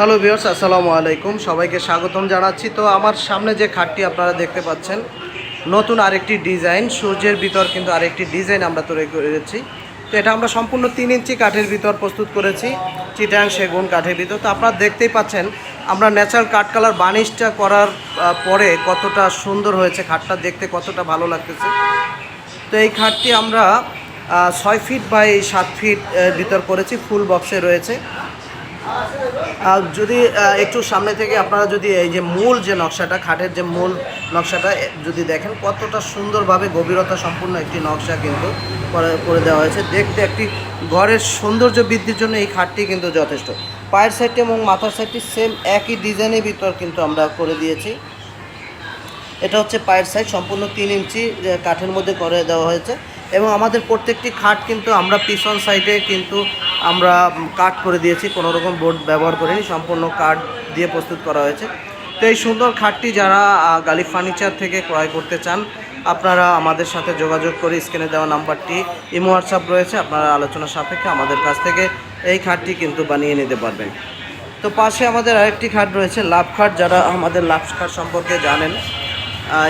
Hello viewers, আসসালামু আলাইকুম। সবাইকে স্বাগতম জানাচ্ছি। তো আমার সামনে যে খাটটি আপনারা দেখতে পাচ্ছেন, নতুন আরেকটি ডিজাইন, সূর্যের ভিতর কিন্তু আরেকটি ডিজাইন আমরা তৈরি করেছি। তো এটা আমরা সম্পূর্ণ তিন ইঞ্চি কাঠের ভিতর প্রস্তুত করেছি, চিটাং সেগুন কাঠের ভিতর। তো আপনারা দেখতেই পাচ্ছেন, আমরা ন্যাচারাল কাঠ কালার বানিশটা করার পরে কতটা সুন্দর হয়েছে খাটটা দেখতে, কতটা ভালো লাগতেছে। তো এই খাটটি আমরা ছয় ফিট বাই সাত ফিট ভিতর করেছি ফুল বক্সে রয়েছে। যদি একটু সামনে থেকে আপনারা যদি এই যে মূল যে নকশাটা, খাটের যে মূল নকশাটা যদি দেখেন কতটা সুন্দরভাবে গভীরতা সম্পূর্ণ একটি নকশা কিন্তু করে দেওয়া হয়েছে। দেখতে একটি ঘরের সৌন্দর্য বৃদ্ধির জন্য এই খাটটি কিন্তু যথেষ্ট। পায়ের সাইডটি এবং মাথার সাইডটি সেম একই ডিজাইনের ভিতর কিন্তু আমরা করে দিয়েছি। এটা হচ্ছে পায়ের সাইজ সম্পূর্ণ তিন ইঞ্চি কাঠের মধ্যে করে দেওয়া হয়েছে। এবং আমাদের প্রত্যেকটি খাট কিন্তু আমরা পিছন সাইডে কিন্তু আমরা কাঠ করে দিয়েছি, কোনো রকম বোর্ড ব্যবহার করিনি, সম্পূর্ণ কাঠ দিয়ে প্রস্তুত করা হয়েছে। তো এই সুন্দর খাটটি যারা গালি ফার্নিচার থেকে ক্রয় করতে চান, আপনারা আমাদের সাথে যোগাযোগ করে স্ক্রিনে দেওয়া নাম্বারটি, ইমো হোয়াটসঅ্যাপ রয়েছে, আপনারা আলোচনা সাপেক্ষে আমাদের কাছ থেকে এই খাটটি কিন্তু বানিয়ে নিতে পারবেন। তো পাশে আমাদের আরেকটি খাট রয়েছে, লাভ খাট, যারা আমাদের লাভ খাট সম্পর্কে জানেন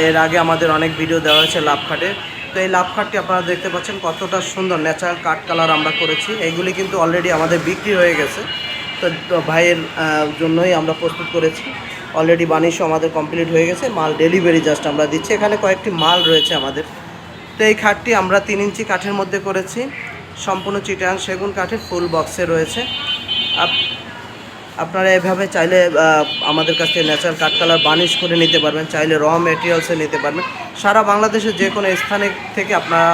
এর আগে আমাদের অনেক ভিডিও দেওয়া হয়েছে লাভ খাটের তো এই লাভ খাটটি আপনারা দেখতে পাচ্ছেন কতটা সুন্দর ন্যাচারাল কাঠ কালার আমরা করেছি। এইগুলি কিন্তু অলরেডি আমাদের বিক্রি হয়ে গেছে। তো ভাইয়ের জন্যই আমরা প্রস্তুত করেছি। অলরেডি বানিশও আমাদের কমপ্লিট হয়ে গেছে। মাল ডেলিভারি জাস্ট আমরা দিচ্ছি। এখানে কয়েকটি মাল রয়েছে আমাদের। তো এই খাটটি আমরা তিন ইঞ্চি কাঠের মধ্যে করেছি। সম্পূর্ণ চিটাং সেগুন কাঠের ফুল বক্সে রয়েছে। আপনারা এভাবে চাইলে আমাদের কাছ থেকে ন্যাচারাল কাঠ কালার বার্নিশ করে নিতে পারবেন, চাইলে র মেটেরিয়ালসে নিতে পারবেন। সারা বাংলাদেশের যে কোনো স্থানে থেকে আপনারা,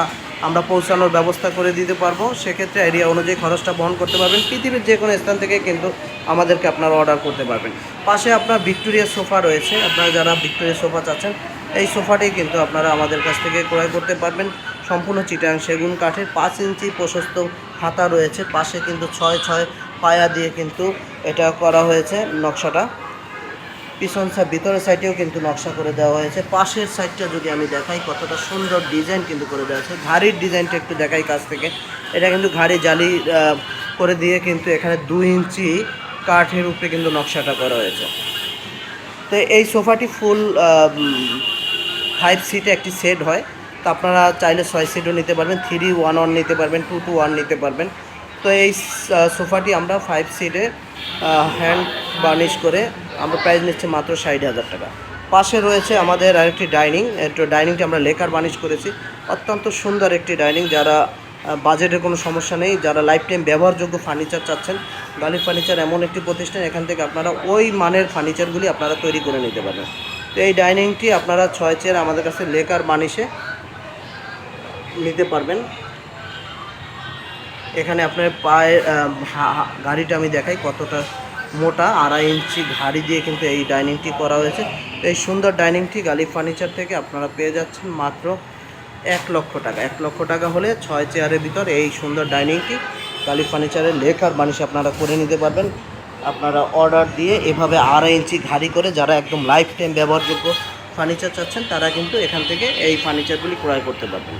আমরা পৌঁছানোর ব্যবস্থা করে দিতে পারব। সেক্ষেত্রে এরিয়া অনুযায়ী খরচটা বহন করতে পারবেন। পৃথিবীর যে কোনো স্থান থেকে কিন্তু আমাদেরকে আপনারা অর্ডার করতে পারবেন। পাশে আপনার ভিক্টোরিয়া সোফা রয়েছে। আপনারা যারা ভিক্টোরিয়া সোফা চাচ্ছেন, এই সোফাটি কিন্তু আপনারা আমাদের কাছ থেকে ক্রয় করতে পারবেন। সম্পূর্ণ চিটাং সেগুন কাঠের পাঁচ ইঞ্চি প্রশস্ত হাতা রয়েছে। পাশে কিন্তু ছয় ছয় পায়া দিয়ে কিন্তু এটা করা হয়েছে নকশাটা। পিছন সাইড, ভিতরের সাইডেও কিন্তু নকশা করে দেওয়া হয়েছে। পাশের সাইডটা যদি আমি দেখাই, কতটা সুন্দর ডিজাইন কিন্তু করে দেওয়া হয়েছে ঘাড়ির ডিজাইনটা একটু দেখাই কাছ থেকে। এটা কিন্তু ঘাড়ি জালি করে দিয়ে কিন্তু এখানে দুই ইঞ্চি কাঠের উপরে কিন্তু নকশাটা করা হয়েছে। তো এই সোফাটি ফুল ফাইভ সিটে একটি সেট হয়। তো আপনারা চাইলে ছয় সিটও নিতে পারবেন থ্রি ওয়ান ওয়ান নিতে পারবেন টু টু ওয়ান নিতে পারবেন। তো এই সোফাটি আমরা ফাইভ সিটে হ্যান্ড বার্নিশ করে আমরা প্রাইস নিচ্ছি মাত্র ষাট হাজার টাকা। পাশে রয়েছে আমাদের আরেকটি ডাইনিং ডাইনিংটি আমরা লেকার বার্নিশ করেছি। অত্যন্ত সুন্দর একটি ডাইনিং যারা বাজেটের কোনো সমস্যা নেই, যারা লাইফ টাইম ব্যবহারযোগ্য ফার্নিচার চাচ্ছেন গালিব ফার্নিচার এমন একটি প্রতিষ্ঠান, এখান থেকে আপনারা ওই মানের ফার্নিচারগুলি আপনারা তৈরি করে নিতে পারবেন। তো এই ডাইনিংটি আপনারা ছয় চেয়ার আমাদের কাছে লেকার বানিশে নিতে পারবেন। এখানে আপনার পায়ে আহ, হা- হা- গাড়িটা আমি দেখাই কতটা মোটা আড়াই ইঞ্চি ঘাড়ি দিয়ে কিন্তু এই ডাইনিংটি করা হয়েছে। এই সুন্দর ডাইনিংটি গালিব ফার্নিচার থেকে আপনারা পেয়ে যাচ্ছেন মাত্র এক লক্ষ টাকা। এক লক্ষ টাকা হলে ছয় চেয়ারের ভিতর এই সুন্দর ডাইনিংটি গালিব ফার্নিচারের লেখার বানিশ আপনারা করে নিতে পারবেন। আপনারা অর্ডার দিয়ে এভাবে আড়াই ইঞ্চি ঘাড়ি করে যারা একদম লাইফ টাইম ব্যবহারযোগ্য ফার্নিচার চাচ্ছেন তারা কিন্তু এখান থেকে এই ফার্নিচারগুলি ক্রয় করতে পারবেন।